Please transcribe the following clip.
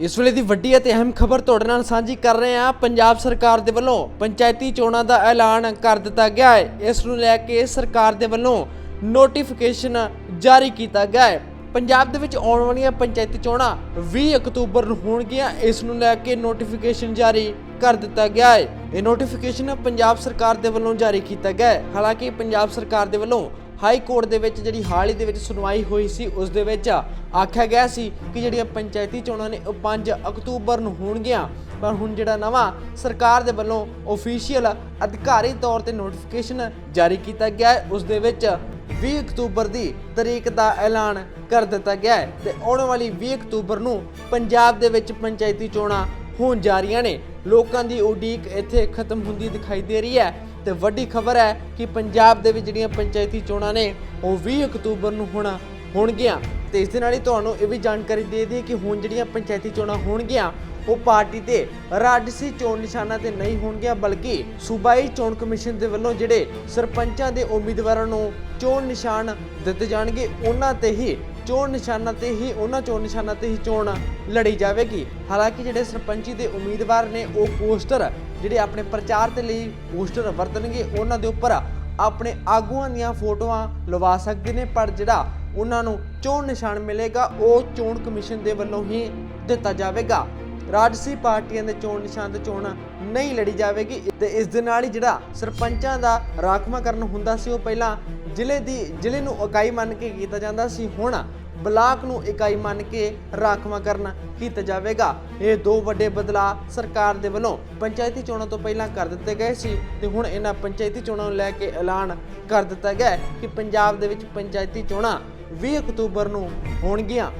ਇਸ ਵੇਲੇ ਦੀ ਵੱਡੀ ਅਤੇ ਅਹਿਮ ਖਬਰ ਤੁਹਾਡੇ ਨਾਲ ਸਾਂਝੀ ਕਰ ਰਹੇ ਹਾਂ। ਪੰਜਾਬ ਸਰਕਾਰ ਦੇ ਵੱਲੋਂ ਪੰਚਾਇਤੀ ਚੋਣਾਂ ਦਾ ਐਲਾਨ ਕਰ ਦਿੱਤਾ ਗਿਆ ਹੈ। ਇਸ ਨੂੰ ਲੈ ਕੇ ਸਰਕਾਰ ਦੇ ਵੱਲੋਂ ਨੋਟੀਫਿਕੇਸ਼ਨ ਜਾਰੀ ਕੀਤਾ ਗਿਆ ਹੈ। ਪੰਜਾਬ ਦੇ ਵਿੱਚ ਆਉਣ ਵਾਲੀਆਂ ਪੰਚਾਇਤੀ ਚੋਣਾਂ 20 ਅਕਤੂਬਰ ਨੂੰ ਹੋਣਗੀਆਂ। ਇਸ ਨੂੰ ਲੈ ਕੇ ਨੋਟੀਫਿਕੇਸ਼ਨ ਜਾਰੀ ਕਰ ਦਿੱਤਾ ਗਿਆ ਹੈ। ਇਹ ਨੋਟੀਫਿਕੇਸ਼ਨ ਪੰਜਾਬ ਸਰਕਾਰ ਦੇ ਵੱਲੋਂ ਜਾਰੀ ਕੀਤਾ ਗਿਆ ਹੈ। ਹਾਲਾਂਕਿ ਪੰਜਾਬ ਸਰਕਾਰ ਦੇ ਵੱਲੋਂ ਹਾਈ ਕੋਰਟ ਦੇ ਵਿੱਚ ਜਿਹੜੀ ਹਾਲ ਹੀ ਦੇ ਵਿੱਚ ਸੁਣਵਾਈ ਹੋਈ ਸੀ, ਉਸ ਦੇ ਵਿੱਚ ਆਖਿਆ ਗਿਆ ਸੀ ਕਿ ਜਿਹੜੀਆਂ ਪੰਚਾਇਤੀ ਚੋਣਾਂ ਨੇ, ਉਹ 5 ਅਕਤੂਬਰ ਨੂੰ ਹੋਣਗੀਆਂ। ਪਰ ਹੁਣ ਜਿਹੜਾ ਨਵਾਂ ਸਰਕਾਰ ਦੇ ਵੱਲੋਂ ਅਫੀਸ਼ੀਅਲ ਅਧਿਕਾਰੀ ਤੌਰ ਤੇ ਨੋਟੀਫਿਕੇਸ਼ਨ ਜਾਰੀ ਕੀਤਾ ਗਿਆ ਹੈ, ਉਸ ਦੇ ਵਿੱਚ 20 ਅਕਤੂਬਰ ਦੀ ਤਰੀਕ ਦਾ ਐਲਾਨ ਕਰ ਦਿੱਤਾ ਗਿਆ ਹੈ ਤੇ ਆਉਣ ਵਾਲੀ 20 ਅਕਤੂਬਰ ਨੂੰ ਪੰਜਾਬ ਦੇ ਵਿੱਚ ਪੰਚਾਇਤੀ ਚੋਣਾਂ ਹੋਣ ਜਾ ਰਹੀਆਂ ਨੇ। ਲੋਕਾਂ ਦੀ ਉਡੀਕ ਇੱਥੇ ਖਤਮ ਹੁੰਦੀ ਦਿਖਾਈ ਦੇ ਰਹੀ ਹੈ। ਤੇ ਵੱਡੀ ਖਬਰ ਹੈ ਕਿ ਪੰਜਾਬ ਦੇ ਵਿੱਚ ਜਿਹੜੀਆਂ ਪੰਚਾਇਤੀ ਚੋਣਾਂ ਨੇ, ਉਹ 20 ਅਕਤੂਬਰ ਨੂੰ ਹੋਣਾ ਹੋਣਗੀਆਂ। ਤੇ ਇਸ ਦੇ ਨਾਲ ਹੀ ਤੁਹਾਨੂੰ ਇਹ ਵੀ ਜਾਣਕਾਰੀ ਦੇ ਦਈਏ ਕਿ ਹੁਣ ਜਿਹੜੀਆਂ ਪੰਚਾਇਤੀ ਚੋਣਾਂ ਹੋਣਗੀਆਂ, ਉਹ ਪਾਰਟੀ ਤੇ ਰਾਜਸੀ ਚੋਣ ਨਿਸ਼ਾਨਾਂ ਤੇ ਨਹੀਂ ਹੋਣਗੀਆਂ, ਬਲਕਿ ਸੂਬਾਈ ਚੋਣ ਕਮਿਸ਼ਨ ਦੇ ਵੱਲੋਂ ਜਿਹੜੇ ਸਰਪੰਚਾਂ ਦੇ ਉਮੀਦਵਾਰਾਂ ਨੂੰ ਚੋਣ ਨਿਸ਼ਾਨ ਦਿੱਤੇ ਜਾਣਗੇ, ਉਹਨਾਂ ਤੇ ਹੀ ਚੋਣ ਨਿਸ਼ਾਨਾਂ ਤੇ ਹੀ, ਉਹਨਾਂ ਚੋਣ ਨਿਸ਼ਾਨਾਂ ਤੇ ਹੀ ਚੋਣ ਲੜੀ ਜਾਵੇਗੀ। ਹਾਲਾਂਕਿ ਜਿਹੜੇ ਸਰਪੰਚੀ ਦੇ ਉਮੀਦਵਾਰ ਨੇ, ਉਹ ਪੋਸਟਰ ਜਿਹੜੇ ਆਪਣੇ ਪ੍ਰਚਾਰ ਦੇ ਲਈ ਪੋਸਟਰ ਵਰਤਣਗੇ, ਉਹਨਾਂ ਦੇ ਉੱਪਰ ਆਪਣੇ ਆਗੂਆਂ ਦੀਆਂ ਫੋਟੋਆਂ ਲਵਾ ਸਕਦੇ ਨੇ, ਪਰ ਜਿਹੜਾ ਉਹਨਾਂ ਨੂੰ ਚੋਣ ਨਿਸ਼ਾਨ ਮਿਲੇਗਾ, ਉਹ ਚੋਣ ਕਮਿਸ਼ਨ ਦੇ ਵੱਲੋਂ ਹੀ ਦਿੱਤਾ ਜਾਵੇਗਾ। ਰਾਜਸੀ ਪਾਰਟੀਆਂ ਦੇ ਚੋਣ ਨਿਸ਼ਾਨ ਤੇ ਚੋਣ ਨਹੀਂ ਲੜੀ ਜਾਵੇਗੀ ਤੇ ਇਸ ਦੇ ਨਾਲ ਹੀ ਜਿਹੜਾ ਸਰਪੰਚਾਂ ਦਾ ਰਾਖਵਾਂਕਰਨ ਹੁੰਦਾ ਸੀ ਉਹ ਪਹਿਲਾਂ ਜ਼ਿਲ੍ਹੇ ਦੀ, ਜ਼ਿਲ੍ਹੇ ਨੂੰ ਇਕਾਈ ਮੰਨ ਕੇ ਕੀਤਾ ਜਾਂਦਾ ਸੀ। ਹੁਣ ਬਲਾਕ ਨੂੰ ਇਕਾਈ ਮੰਨ ਕੇ ਰਾਖਵਾਂਕਰਨ ਕੀਤਾ ਜਾਵੇਗਾ। ਇਹ ਦੋ ਵੱਡੇ ਬਦਲਾਅ ਸਰਕਾਰ ਦੇ ਵੱਲੋਂ ਪੰਚਾਇਤੀ ਚੋਣਾਂ ਤੋਂ ਪਹਿਲਾਂ ਕਰ ਦਿੱਤੇ ਗਏ ਸੀ ਤੇ ਹੁਣ ਇਹਨਾਂ ਪੰਚਾਇਤੀ ਚੋਣਾਂ ਨੂੰ ਲੈ ਕੇ ਐਲਾਨ ਕਰ ਦਿੱਤਾ ਗਿਆ ਕਿ ਪੰਜਾਬ ਦੇ ਵਿੱਚ ਪੰਚਾਇਤੀ ਚੋਣਾਂ 20 ਅਕਤੂਬਰ ਨੂੰ ਹੋਣਗੀਆਂ।